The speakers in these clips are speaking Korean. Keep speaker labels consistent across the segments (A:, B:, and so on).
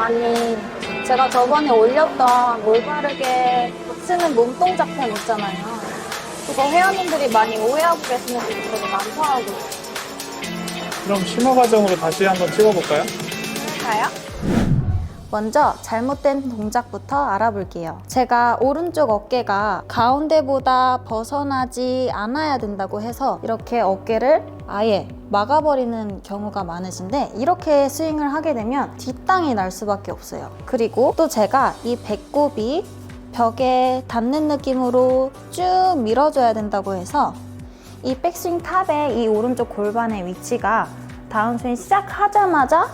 A: 아니, 제가 저번에 올렸던 올바르게 쓰는 몸동작 편 있잖아요. 그거 회원님들이 많이 오해하고 계시는 분들이 되게 많더라고요.
B: 그럼 심화 과정으로 다시 한번 찍어볼까요?
A: 그럴까요? 먼저 잘못된 동작부터 알아볼게요. 제가 오른쪽 어깨가 가운데보다 벗어나지 않아야 된다고 해서 이렇게 어깨를 아예 막아버리는 경우가 많으신데 이렇게 스윙을 하게 되면 뒷땅이 날 수밖에 없어요. 그리고 또 제가 이 배꼽이 벽에 닿는 느낌으로 쭉 밀어줘야 된다고 해서 이 백스윙 탑의 이 오른쪽 골반의 위치가 다운스윙 시작하자마자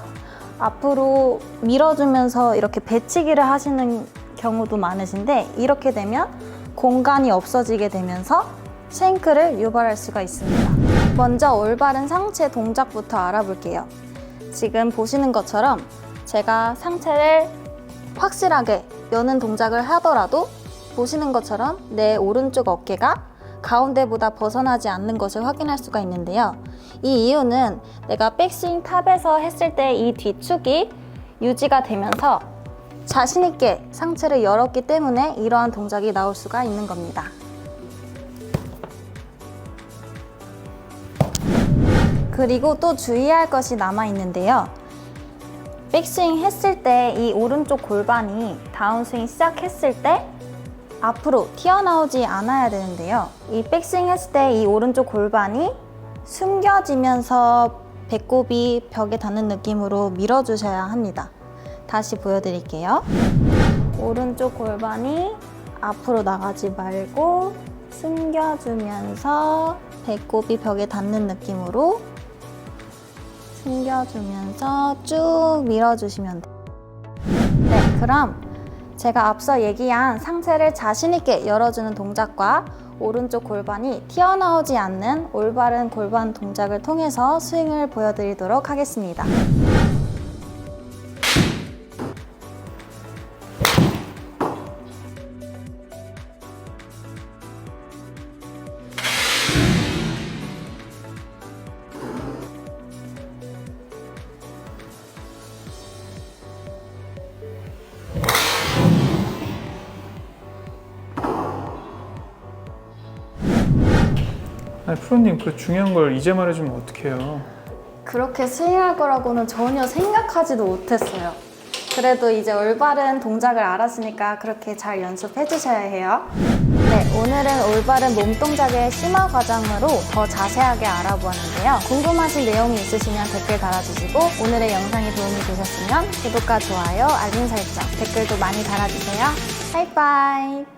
A: 앞으로 밀어주면서 이렇게 배치기를 하시는 경우도 많으신데 이렇게 되면 공간이 없어지게 되면서 쉔크를 유발할 수가 있습니다. 먼저 올바른 상체 동작부터 알아볼게요. 지금 보시는 것처럼 제가 상체를 확실하게 여는 동작을 하더라도 보시는 것처럼 내 오른쪽 어깨가 가운데보다 벗어나지 않는 것을 확인할 수가 있는데요. 이 이유는 내가 백스윙 탑에서 했을 때 이 뒤축이 유지가 되면서 자신있게 상체를 열었기 때문에 이러한 동작이 나올 수가 있는 겁니다. 그리고 또 주의할 것이 남아 있는데요. 백스윙 했을 때 이 오른쪽 골반이 다운스윙 시작했을 때 앞으로 튀어나오지 않아야 되는데요. 이 백스윙 했을 때 이 오른쪽 골반이 숨겨지면서 배꼽이 벽에 닿는 느낌으로 밀어주셔야 합니다. 다시 보여드릴게요. 오른쪽 골반이 앞으로 나가지 말고 숨겨주면서 배꼽이 벽에 닿는 느낌으로 숨겨주면서 쭉 밀어주시면 돼요. 네, 그럼 제가 앞서 얘기한 상체를 자신있게 열어주는 동작과 오른쪽 골반이 튀어나오지 않는 올바른 골반 동작을 통해서 스윙을 보여드리도록 하겠습니다.
B: 아니 프로님 그 중요한 걸 이제 말해주면 어떡해요
A: 그렇게 스윙할 거라고는 전혀 생각하지도 못했어요. 그래도 이제 올바른 동작을 알았으니까 그렇게 잘 연습해 주셔야 해요. 네, 오늘은 올바른 몸 동작의 심화 과정으로 더 자세하게 알아보았는데요. 궁금하신 내용이 있으시면 댓글 달아주시고 오늘의 영상이 도움이 되셨으면 구독과 좋아요, 알림 설정, 댓글도 많이 달아주세요. 바이바이.